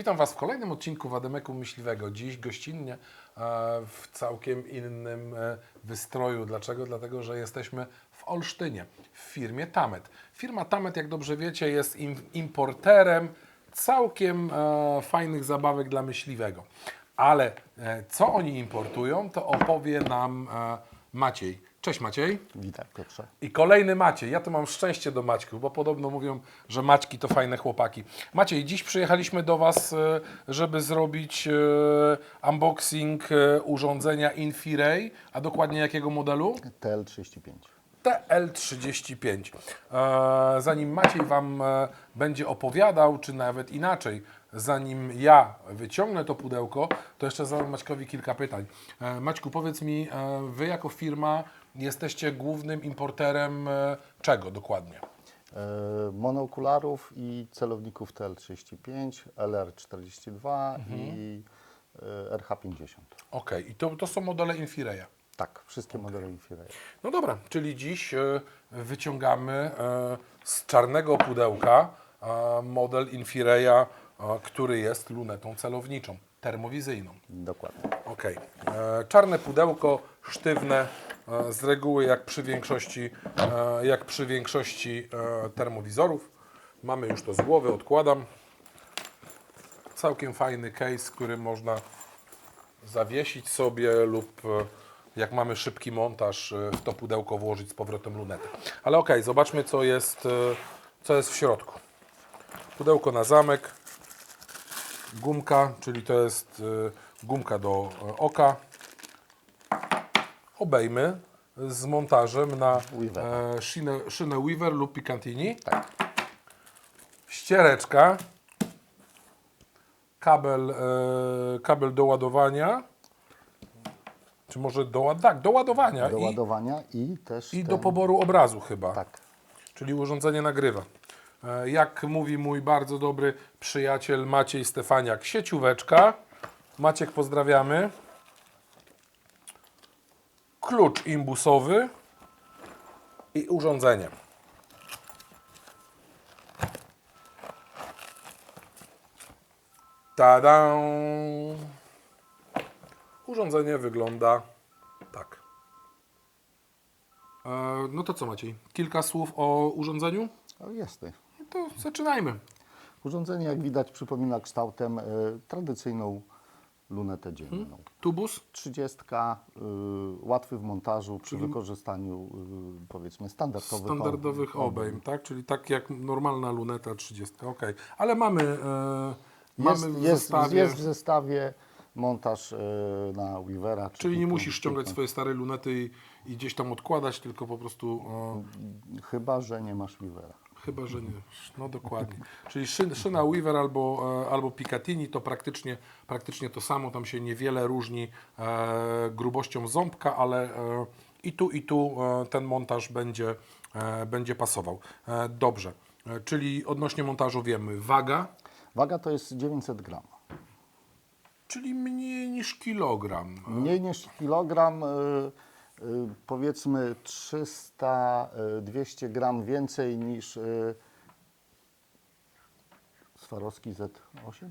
Witam Was w kolejnym odcinku Wademeku Myśliwego. Dziś gościnnie e, w całkiem innym e, wystroju. Dlaczego? Dlatego, że jesteśmy w Olsztynie, w firmie Tamet. Firma Tamet, jak dobrze wiecie, jest im, importerem całkiem e, fajnych zabawek dla myśliwego. Ale co oni importują, to opowie nam Maciej. Cześć Maciej. Witam Piotrze. I kolejny Maciej. Ja tu mam szczęście do Maćków, bo podobno mówią, że Maćki to fajne chłopaki. Maciej, dziś przyjechaliśmy do Was, e, żeby zrobić e, unboxing e, urządzenia Infiray, a dokładnie jakiego modelu? TL35. TL35. E, Zanim Maciej Wam e, będzie opowiadał, czy nawet inaczej, zanim ja wyciągnę to pudełko, to jeszcze zadam Maćkowi kilka pytań. E, Maćku, powiedz mi, Wy jako firma jesteście głównym importerem czego dokładnie? Monookularów i celowników TL35, LR42 i e, RH50. Okej, i to, to są modele Infiraya. Tak, wszystkie modele Infirail. No dobra, czyli dziś e, wyciągamy e, z czarnego pudełka e, model Infiraya, e, który jest lunetą celowniczą, termowizyjną. Dokładnie. Ok. Czarne pudełko, sztywne, z reguły jak przy większości, jak przy większości termowizorów. Mamy już to z głowy, odkładam. Całkiem fajny case, który można zawiesić sobie lub jak mamy szybki montaż, e, w to pudełko włożyć z powrotem lunetę. Ale ok, zobaczmy co jest, e, co jest w środku. Pudełko na zamek, gumka, czyli to jest e, gumka do oka, obejmy z montażem na Weaver. szynę, szynę Weaver lub Picantini, Tak. ściereczka, kabel, kabel do ładowania, czy może do, tak, do ładowania Do i, ładowania i też i ten, do poboru obrazu chyba Tak. czyli urządzenie nagrywa. E, Jak mówi mój bardzo dobry przyjaciel Maciej Stefaniak, siecióweczka. Maciek, pozdrawiamy. Klucz imbusowy i urządzenie. Tada! Urządzenie wygląda tak. E, No to co Maciej? Kilka słów o urządzeniu? O, jasne. No to zaczynajmy. Urządzenie, jak widać, przypomina kształtem e, tradycyjną lunetę dzienną. Hmm? Tubus? 30, y, łatwy w montażu przy wykorzystaniu y, powiedzmy standardowych, Standardowych ob- obejm, tak? Czyli tak jak normalna luneta 30. Ok. Ale mamy, e, Jest, mamy w jest, zestawie. jest w zestawie montaż y, na Weavera. czy Czyli nie musisz ściągać swojej starej lunety i, i gdzieś tam odkładać, tylko po prostu. E, Chyba, że nie masz Weavera. Chyba, że nie. No dokładnie. Czyli szyn, szyna Weaver albo, e, albo Picatinny to praktycznie, praktycznie to samo. Tam się niewiele różni e, grubością ząbka, ale e, i tu, i tu e, ten montaż będzie, e, będzie pasował. E, dobrze. E, czyli odnośnie montażu wiemy waga, Waga to jest 900 gram. Czyli mniej niż kilogram. Mniej niż kilogram, y, y, powiedzmy 300-200 gram więcej niż y, Swarowski Z8.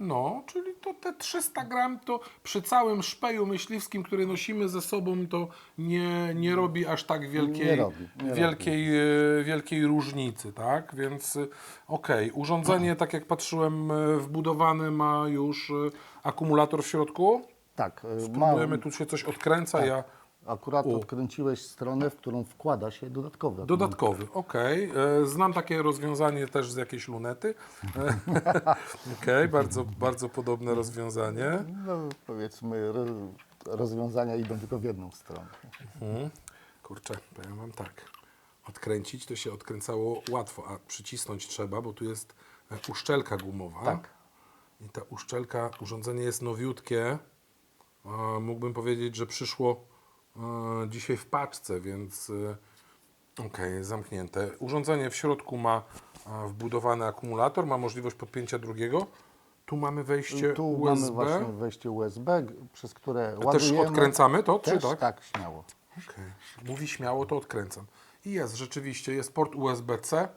No, czyli to te 300 gram to przy całym szpeju myśliwskim, który nosimy ze sobą, to nie, nie robi aż tak wielkiej, Nie robi, nie wielkiej, e, wielkiej różnicy, tak? Więc e, okej, urządzenie, tak jak patrzyłem, e, wbudowane ma już akumulator w środku. Tak, y, ma, Spróbujemy, tu się coś odkręca, ja akurat odkręciłeś stronę, w którą wkłada się dodatkowy. Dodatkowy, okej. E, Znam takie rozwiązanie też z jakiejś lunety. E, Okej, bardzo, bardzo podobne rozwiązanie. No, powiedzmy, ro, rozwiązania idą tylko w jedną stronę. Mhm. Kurczę, powiem Wam tak. Odkręcić to się odkręcało łatwo, a przycisnąć trzeba, bo tu jest e, uszczelka gumowa. Tak. I ta uszczelka, urządzenie jest nowiutkie. E, Mógłbym powiedzieć, że przyszło dzisiaj w paczce, więc e, okej, zamknięte. Urządzenie w środku ma e, wbudowany akumulator, ma możliwość podpięcia drugiego. Tu mamy wejście Tu USB. mamy właśnie wejście USB, przez które Też ładujemy. odkręcamy to, czy Też, tak? tak, śmiało. Okej. Mówi śmiało, to odkręcam. I jest, rzeczywiście, jest port USB-C.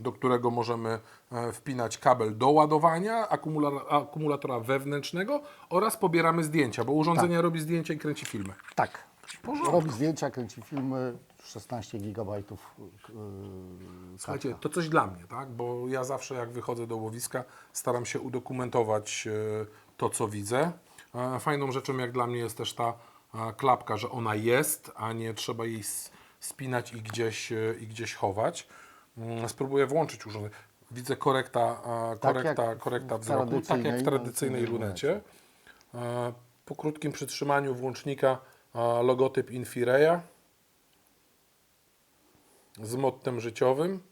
Do którego możemy e, wpinać kabel do ładowania, akumula- akumulatora wewnętrznego oraz pobieramy zdjęcia, bo urządzenie robi zdjęcia i kręci filmy. Tak. porządku. Robi zdjęcia, kręci filmy, 16 gigabajtów. Yy, Słuchajcie, to coś dla mnie, tak? Bo ja zawsze jak wychodzę do łowiska, staram się udokumentować e, to, co widzę. E, Fajną rzeczą jak dla mnie jest też ta e, klapka, że ona jest, a nie trzeba jej spinać i gdzieś, i gdzieś chować. Mm, Spróbuję włączyć urządzenie. Widzę korekta, e, Tak korekta, korekta wzroku, tak jak w tradycyjnej- lunecie. Po krótkim przytrzymaniu włącznika logotyp Infireya z mottem życiowym.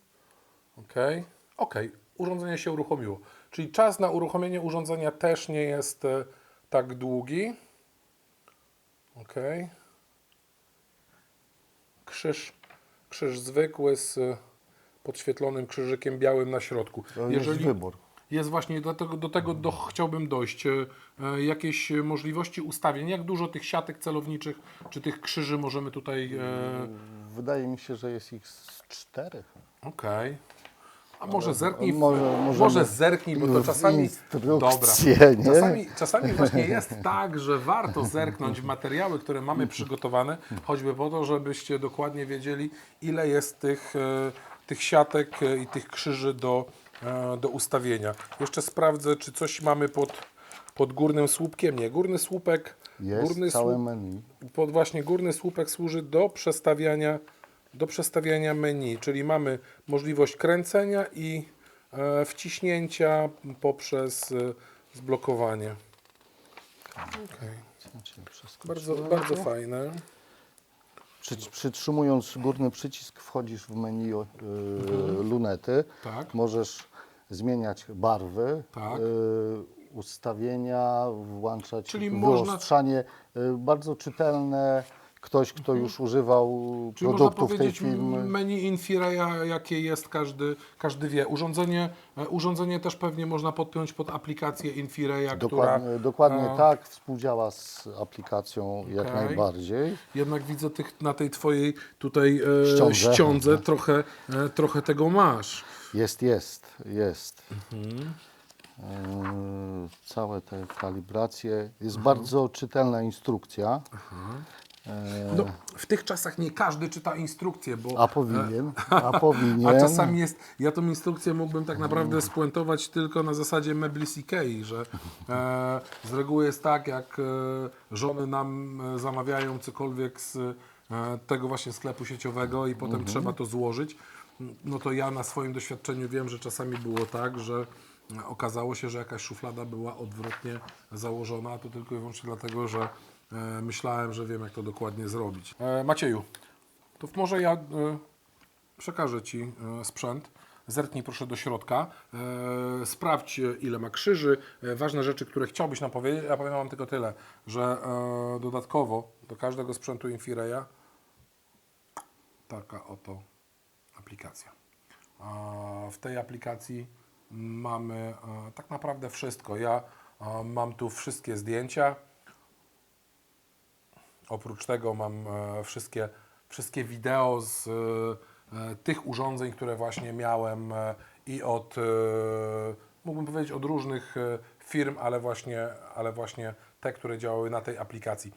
OK. OK. Urządzenie się uruchomiło. Czyli czas na uruchomienie urządzenia też nie jest e, tak długi. OK. Krzyż, krzyż zwykły z podświetlonym krzyżykiem białym na środku. To jest wybór. Jest właśnie, do tego, do tego do, chciałbym dojść. E, e, jakieś możliwości ustawień, jak dużo tych siatek celowniczych, czy tych krzyży możemy tutaj... E, Wydaje mi się, że jest ich z czterech. Okej. A może zerknij, może- może, zerknij, bo to czasami... nie? Czasami, czasami właśnie jest tak, że warto zerknąć w materiały, które mamy przygotowane, choćby po to, żebyście dokładnie wiedzieli, ile jest tych, tych siatek e, i tych krzyży do, e, do ustawienia. Jeszcze sprawdzę, czy coś mamy pod, pod górnym słupkiem. Nie, górny słupek... Jest górny całe słup, menu. pod właśnie górny słupek służy do przestawiania, do przestawiania menu, czyli mamy możliwość kręcenia i e, wciśnięcia poprzez e, zblokowanie. Wszystko. Bardzo, bardzo fajne. Przy, przytrzymując górny przycisk wchodzisz w menu yy, lunety. Tak. Możesz zmieniać barwy, Tak. yy, ustawienia, włączać Czyli można- wyostrzanie. Yy, bardzo czytelne. Ktoś, kto już używał Czyli produktów tej firmy. menu Infireya, jakie jest, każdy, każdy wie. Urządzenie, e, urządzenie też pewnie można podpiąć pod aplikację Infireya, Dokładnie, która dokładnie e, tak, współdziała z aplikacją jak Okej. najbardziej. Jednak widzę tych, na tej twojej tutaj e, Ściądze. trochę, e, trochę tego masz. Jest, jest, jest. Mhm. Yy, całe te kalibracje. Jest Mhm. bardzo czytelna instrukcja. No, w tych czasach nie każdy czyta instrukcję, bo a powinien, a powinien. a czasami jest, ja tą instrukcję mógłbym tak naprawdę spuentować tylko na zasadzie mebli Ikei, że e, z reguły jest tak, jak e, żony nam e, zamawiają cokolwiek z e, tego właśnie sklepu sieciowego i potem trzeba to złożyć, no to ja na swoim doświadczeniu wiem, że czasami było tak, że e, okazało się, że jakaś szuflada była odwrotnie założona, a to tylko i wyłącznie dlatego, że e, myślałem, że wiem jak to dokładnie zrobić. E, Macieju, to może ja e, przekażę Ci e, sprzęt. Zerknij proszę do środka, e, sprawdź e, ile ma krzyży, e, ważne rzeczy, które chciałbyś nam powiedzieć. Ja powiem Wam tylko tyle, że e, dodatkowo do każdego sprzętu Infireya taka oto aplikacja. W tej aplikacji mamy e, tak naprawdę wszystko. Ja e, mam tu wszystkie zdjęcia, Oprócz tego mam e, wszystkie, wszystkie wideo z e, tych urządzeń, które właśnie miałem e, i od, mógłbym powiedzieć, od różnych firm, ale właśnie, ale właśnie te, które działały na tej aplikacji.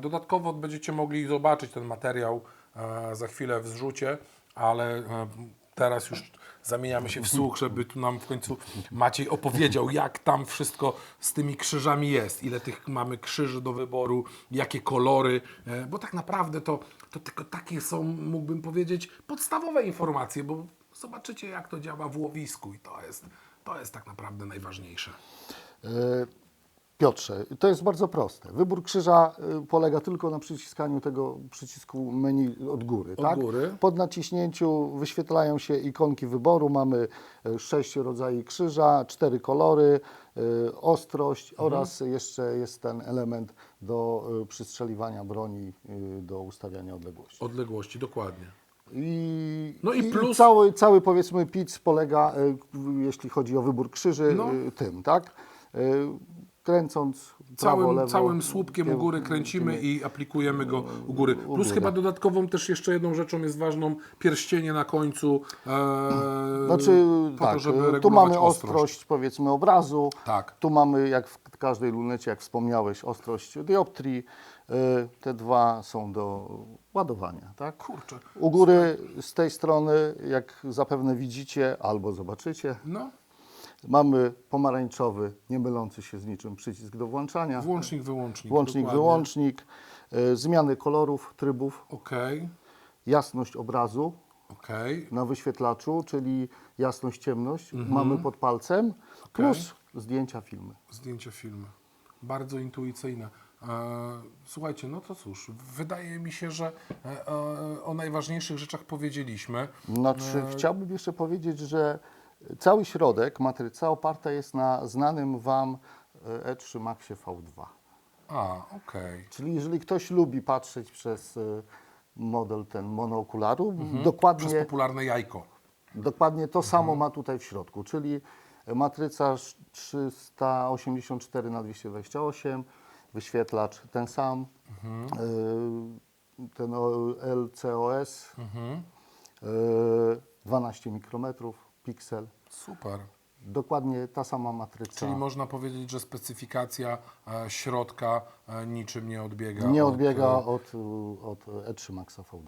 Dodatkowo będziecie mogli zobaczyć ten materiał za chwilę w zrzucie, ale teraz już zamieniamy się w słuch, żeby tu nam w końcu Maciej opowiedział, jak tam wszystko z tymi krzyżami jest, ile tych mamy krzyży do wyboru, jakie kolory, e, bo tak naprawdę to, to tylko takie są, mógłbym powiedzieć, podstawowe informacje, bo zobaczycie, jak to działa w łowisku i to jest, to jest tak naprawdę najważniejsze. Yy, Piotrze, to jest bardzo proste. Wybór krzyża y, polega tylko na przyciskaniu tego przycisku menu od góry. Od tak? góry. Po naciśnięciu wyświetlają się ikonki wyboru. Mamy y, sześć rodzajów krzyża, cztery kolory, y, ostrość Mhm. oraz jeszcze jest ten element do przystrzeliwania broni, do ustawiania odległości. Odległości, dokładnie. I, No i plus- cały, cały powiedzmy pic polega, jeśli chodzi o wybór krzyży, No. tym, tak? Kręcąc prawo, Całym, lewo, całym słupkiem u góry kręcimy i aplikujemy go u góry. Plus chyba dodatkową też jeszcze jedną rzeczą jest ważną pierścienie na końcu. E, Znaczy, po tak, to, żeby tu mamy ostrość, powiedzmy obrazu, Tak. tu mamy jak w każdej lunecie, jak wspomniałeś, ostrość dioptrii. Y, Te dwa są do ładowania, tak? Kurczę. U góry z tej strony, jak zapewne widzicie albo zobaczycie, No, mamy pomarańczowy, nie mylący się z niczym przycisk do włączania, włącznik, wyłącznik. włącznik, dokładnie. wyłącznik, y, zmiany kolorów, trybów, Okej, jasność obrazu okej. na wyświetlaczu, czyli jasność, ciemność Mhm. mamy pod palcem, plus zdjęcia, filmy. Zdjęcie filmy. Bardzo intuicyjne. E, Słuchajcie, no to cóż, wydaje mi się, że e, e, o najważniejszych rzeczach powiedzieliśmy. Znaczy, E, chciałbym jeszcze powiedzieć, że cały środek, matryca oparta jest na znanym Wam e, E3 Maxie V2. A, okej. Czyli jeżeli ktoś lubi patrzeć przez e, model ten monookularu, Mhm. Przez dokładnie, popularne jajko. dokładnie to samo Mhm. ma tutaj w środku, czyli matryca 384 na 228 wyświetlacz ten sam, Mhm. e, ten LCOS, Mhm. e, 12 mikrometrów, piksel. Super. Dokładnie ta sama matryca. Czyli można powiedzieć, że specyfikacja e, środka e, niczym nie odbiega. nie od, odbiega e, od, od E3 Maxa V2.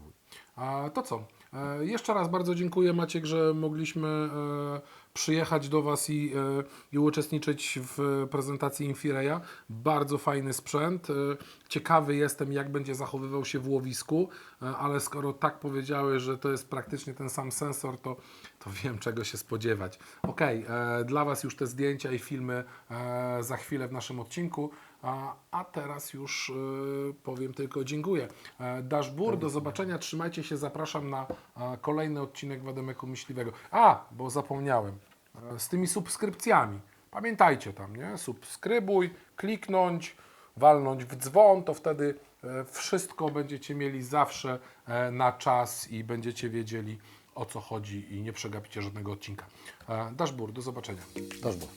A to co? E, Jeszcze raz bardzo dziękuję Maciek, że mogliśmy e, przyjechać do Was i, e, i uczestniczyć w prezentacji Infireya. Bardzo fajny sprzęt. E, Ciekawy jestem, jak będzie zachowywał się w łowisku, e, ale skoro tak powiedziałeś, że to jest praktycznie ten sam sensor, to, to wiem, czego się spodziewać. Ok, dla Was już te zdjęcia i filmy e, za chwilę w naszym odcinku. A, teraz już y, powiem tylko dziękuję. E, Dashboard, do zobaczenia, trzymajcie się, zapraszam na e, kolejny odcinek Wademeku Myśliwego. A, bo zapomniałem, e, z tymi subskrypcjami. Pamiętajcie tam, nie? Subskrybuj, kliknąć, walnąć w dzwon, to wtedy e, wszystko będziecie mieli zawsze e, na czas i będziecie wiedzieli o co chodzi i nie przegapicie żadnego odcinka. E, Dashboard, do zobaczenia. Dashboard.